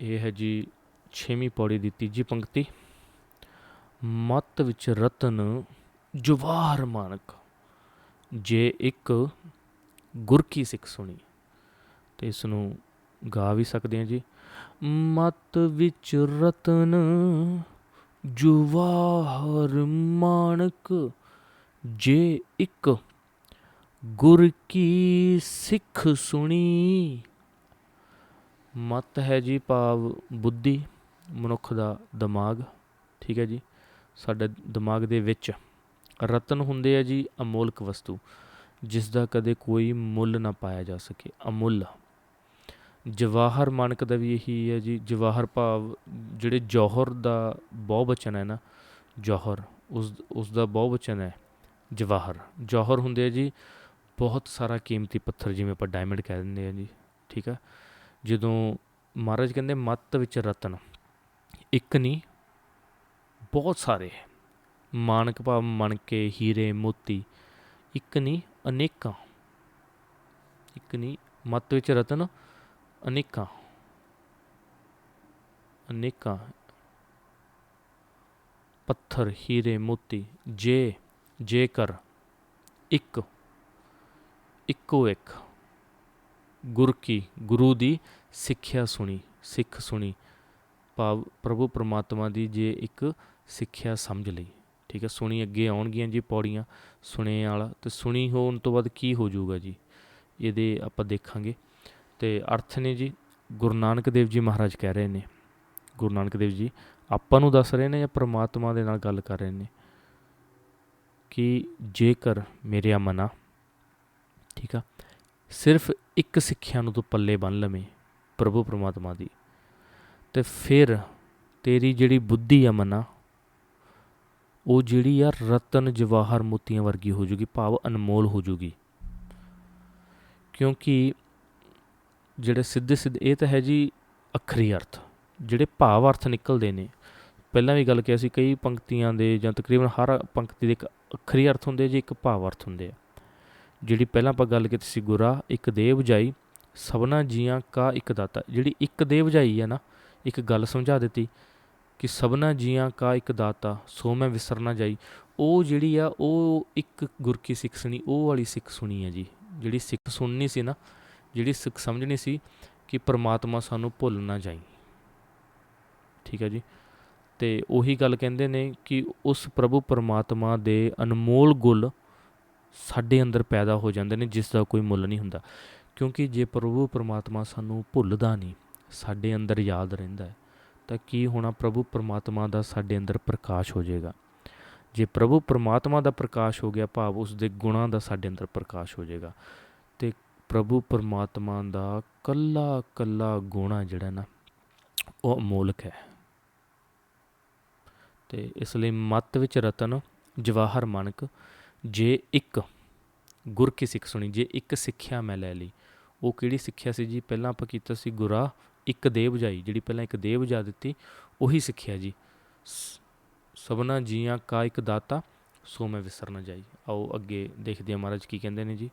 ਇਹ ਹੈ ਜੀ 6ਵੀਂ ਪੌੜੀ ਦੀ ਤੀਜੀ ਪੰਕਤੀ। ਮਤ ਵਿੱਚ ਰਤਨ ਜਵਾਹਰ ਮਾਨਕ, ਜੇ ਇੱਕ ਗੁਰ ਕੀ ਸਿੱਖ ਸੁਣੀ, ਤੇ ਇਸ ਨੂੰ ਗਾ ਵੀ ਸਕਦੇ ਹਾਂ ਜੀ। ਮਤ ਵਿੱਚ ਰਤਨ ਜਵਾਹਰ ਮਾਨਕ, ਜੇ ਇੱਕ ਗੁਰ ਕੀ ਸਿੱਖ ਸੁਣੀ ਮਤ ਹੈ ਜੀ ਭਾਵ ਬੁੱਧੀ, ਮਨੁੱਖ ਦਾ ਦਿਮਾਗ, ਠੀਕ ਹੈ ਜੀ? ਸਾਡੇ ਦਿਮਾਗ ਦੇ ਵਿੱਚ ਰਤਨ ਹੁੰਦੇ ਆ ਜੀ ਅਮੋਲਕ ਵਸਤੂ, ਜਿਸ ਦਾ ਕਦੇ ਕੋਈ ਮੁੱਲ ਨਾ ਪਾਇਆ ਜਾ ਸਕੇ, ਅਮੁੱਲ। ਜਵਾਹਰ ਮਾਨਕ ਦਾ ਵੀ ਇਹੀ ਹੈ ਜੀ, ਜਵਾਹਰ ਭਾਵ ਜਿਹੜੇ ਜੌਹਰ ਦਾ ਬਹੁਵਚਨ ਹੈ ਨਾ, ਜੌਹਰ, ਉਸ ਉਸ ਦਾ ਬਹੁਵਚਨ ਹੈ, ਜਵਾਹਰ। ਜੌਹਰ ਹੁੰਦੇ ਆ ਜੀ ਬਹੁਤ ਸਾਰਾ ਕੀਮਤੀ ਪੱਥਰ ਜਿਵੇਂ ਆਪਾਂ ਡਾਇਮੰਡ ਕਹਿ ਦਿੰਦੇ ਆ ਜੀ, ਠੀਕ ਆ? ਜਦੋਂ ਮਹਾਰਾਜ ਕਹਿੰਦੇ ਮੱਤ ਵਿੱਚ ਰਤਨ, ਇੱਕ ਨਹੀਂ, ਬਹੁਤ ਸਾਰੇ ਮਾਨਕ ਭਾਵ ਮਣਕੇ, ਹੀਰੇ, ਮੋਤੀ, ਇੱਕ ਨਹੀਂ, ਅਨੇਕਾਂ। ਇੱਕ ਨਹੀਂ, ਮੱਤ ਵਿੱਚ ਰਤਨ, ਅਨੇਕਾਂ। ਅਨੇਕਾਂ। ਪੱਥਰ, ਹੀਰੇ, ਮੋਤੀ, ਜੇ, ਜੇਕਰ, ਇੱਕ, ਇੱਕੋ ਇੱਕ। ਗੁਰ ਕੀ, ਗੁਰੂ ਦੀ ਸਿੱਖਿਆ ਸੁਣੀ, ਸਿੱਖ ਸੁਣੀ। ਭਾਵ ਪ੍ਰਭੂ ਪਰਮਾਤਮਾ ਦੀ ਜੇ ਇੱਕ ਸਿੱਖਿਆ ਸਮਝ ਲਈ। ਠੀਕ ਹੈ, ਸੁਣੀ ਅੱਗੇ ਆਉਣਗੀਆਂ ਜੀ ਪੌੜੀਆਂ ਸੁਣੇ ਵਾਲਾ। ਤੇ ਸੁਣੀ ਹੋਣ ਤੋਂ ਬਾਅਦ ਕੀ ਹੋ ਜਾਊਗਾ ਜੀ? ਇਹਦੇ ਆਪਾਂ ਦੇਖਾਂਗੇ। ਤੇ ਅਰਥ ਨੇ ਜੀ, ਗੁਰੂ ਨਾਨਕ ਦੇਵ ਜੀ ਮਹਾਰਾਜ ਕਹਿ ਰਹੇ ਨੇ। ਗੁਰੂ ਨਾਨਕ ਦੇਵ ਜੀ, ਆਪਾਂ ਨੂੰ ਦੱਸ ਰਹੇ ਨੇ ਜਾਂ ਪ੍ਰਮਾਤਮਾ ਦੇ ਨਾਲ ਗੱਲ ਕਰ ਰਹੇ ਨੇ? ਕਿ ਜੇਕਰ ਮੇਰੇ ਮਨਾ, ਠੀਕ ਆ, ਸਿਰਫ ਇੱਕ ਸਿੱਖਿਆ ਨੂੰ ਤੂੰ ਪੱਲੇ ਬੰਨ ਲਵੇਂ ਪ੍ਰਭੂ ਪਰਮਾਤਮਾ ਦੀ। ਤੇ ਫਿਰ ਤੇਰੀ ਜਿਹੜੀ ਬੁੱਧੀ ਆ ਮਨਾ, ਉਹ ਜਿਹੜੀ ਆ ਰਤਨ ਜਵਾਹਰ ਮੋਤੀਆਂ ਵਰਗੀ ਹੋ ਜੂਗੀ, ਭਾਵ ਅਨਮੋਲ ਹੋ ਜੂਗੀ। ਕਿਉਂਕਿ ਜਿਹੜੇ ਸਿੱਧੇ ਸਿੱਧੇ, ਇਹ ਤਾਂ ਹੈ ਜੀ ਅਖਰੀ ਅਰਥ, ਜਿਹੜੇ ਭਾਵ ਅਰਥ ਨਿਕਲਦੇ ਨੇ। ਪਹਿਲਾਂ ਵੀ ਗੱਲ ਕਿਹਾ ਸੀ, ਕਈ ਪੰਕਤੀਆਂ ਦੇ ਜਾਂ ਤਕਰੀਬਨ ਹਰ ਪੰਕਤੀ ਦੇ ਇੱਕ ਅਖਰੀ ਅਰਥ ਹੁੰਦੇ ਜੀ ਇੱਕ ਭਾਵ ਅਰਥ ਹੁੰਦੇ ਆ। ਜਿਹੜੀ ਪਹਿਲਾਂ ਆਪਾਂ ਗੱਲ ਕੀਤੀ ਸੀ ਗੁਰਾ, ਇੱਕ ਦੇ ਬੁਝਾਈ ਸਭਨਾ ਜੀਆਂ ਕਾ ਇੱਕ ਦਾਤਾ। ਜਿਹੜੀ ਇੱਕ ਦੇ ਬੁਝਾਈ ਹੈ ਨਾ, ਇੱਕ ਗੱਲ ਸਮਝਾ ਦਿੱਤੀ ਕਿ ਸਭਨਾ ਜੀਆਂ ਕਾ ਇੱਕ ਦਾਤਾ, ਸੋ ਮੈਂ ਵਿਸਰ ਨਾ ਜਾਈ। ਉਹ ਜਿਹੜੀ ਆ, ਉਹ ਇੱਕ ਗੁਰ ਕੀ ਸਿੱਖ ਸੁਣੀ, ਉਹ ਵਾਲੀ ਸਿੱਖ ਸੁਣੀ ਹੈ ਜੀ। ਜਿਹੜੀ ਸਿੱਖ ਸੁਣਨੀ ਸੀ ਨਾ, ਜਿਹੜੀ ਸਿੱਖ ਸਮਝਣੀ ਸੀ ਕਿ ਪ੍ਰਮਾਤਮਾ ਸਾਨੂੰ ਭੁੱਲ ਨਾ ਜਾਈ। ਠੀਕ ਹੈ ਜੀ? ਤੇ ਉਹੀ ਗੱਲ ਕਹਿੰਦੇ ਨੇ ਕਿ ਉਸ ਪ੍ਰਭੂ ਪਰਮਾਤਮਾ ਦੇ ਅਨਮੋਲ ਗੁਲ ਸਾਡੇ ਅੰਦਰ ਪੈਦਾ ਹੋ ਜਾਂਦੇ ਨੇ, ਜਿਸ ਦਾ ਕੋਈ ਮੁੱਲ ਨਹੀਂ ਹੁੰਦਾ। ਕਿਉਂਕਿ ਜੇ ਪ੍ਰਭੂ ਪਰਮਾਤਮਾ ਸਾਨੂੰ ਭੁੱਲਦਾ ਨਹੀਂ, ਸਾਡੇ ਅੰਦਰ ਯਾਦ ਰਹਿੰਦਾ ਤਾਂ ਕੀ ਹੋਣਾ? ਪ੍ਰਭੂ ਪਰਮਾਤਮਾ ਦਾ ਸਾਡੇ ਅੰਦਰ ਪ੍ਰਕਾਸ਼ ਹੋ ਜਾਏਗਾ। ਜੇ ਪ੍ਰਭੂ ਪਰਮਾਤਮਾ ਦਾ ਪ੍ਰਕਾਸ਼ ਹੋ ਗਿਆ, ਭਾਵ ਉਸ ਦੇ ਗੁਣਾਂ ਦਾ ਸਾਡੇ ਅੰਦਰ ਪ੍ਰਕਾਸ਼ ਹੋ ਜਾਏਗਾ। ਤੇ ਪ੍ਰਭੂ ਪਰਮਾਤਮਾ ਦਾ ਕੱਲਾ ਕੱਲਾ ਗੁਣਾ ਜਿਹੜਾ ਨਾ, ਉਹ ਅਮੋਲਕ ਹੈ। ਤੇ ਇਸ ਲਈ ਮਤ ਵਿੱਚ ਰਤਨ, ਜਵਾਹਰ ਮਾਨਕ ਜੇ ਇੱਕ ਗੁਰ ਕੀ ਸਿੱਖ ਸੁਣੀ, ਜੇ ਇੱਕ ਸਿੱਖਿਆ ਮੈਂ ਲੈ ਲਈ, ਉਹ ਕਿਹੜੀ ਸਿੱਖਿਆ ਸੀ ਜੀ? ਪਹਿਲਾਂ ਆਪਾਂ ਕੀਤਾ ਸੀ ਗੁਰਾ, ਇੱਕ ਦੇ ਬੁਝਾਈ ਜਿਹੜੀ ਪਹਿਲਾਂ ਇੱਕ ਦੇ ਬੁਝਾ ਦਿੱਤੀ, ਉਹੀ ਸਿੱਖਿਆ ਜੀ। ਸਭਨਾ ਜੀਆਂ ਕਾ ਇੱਕ ਦਾਤਾ, ਸੋ ਮੈਂ ਵਿਸਰ ਨਾ ਜਾਈ। ਆਓ ਅੱਗੇ ਦੇਖਦੇ ਹਾਂ ਮਹਾਰਾਜ ਕੀ ਕਹਿੰਦੇ ਨੇ ਜੀ।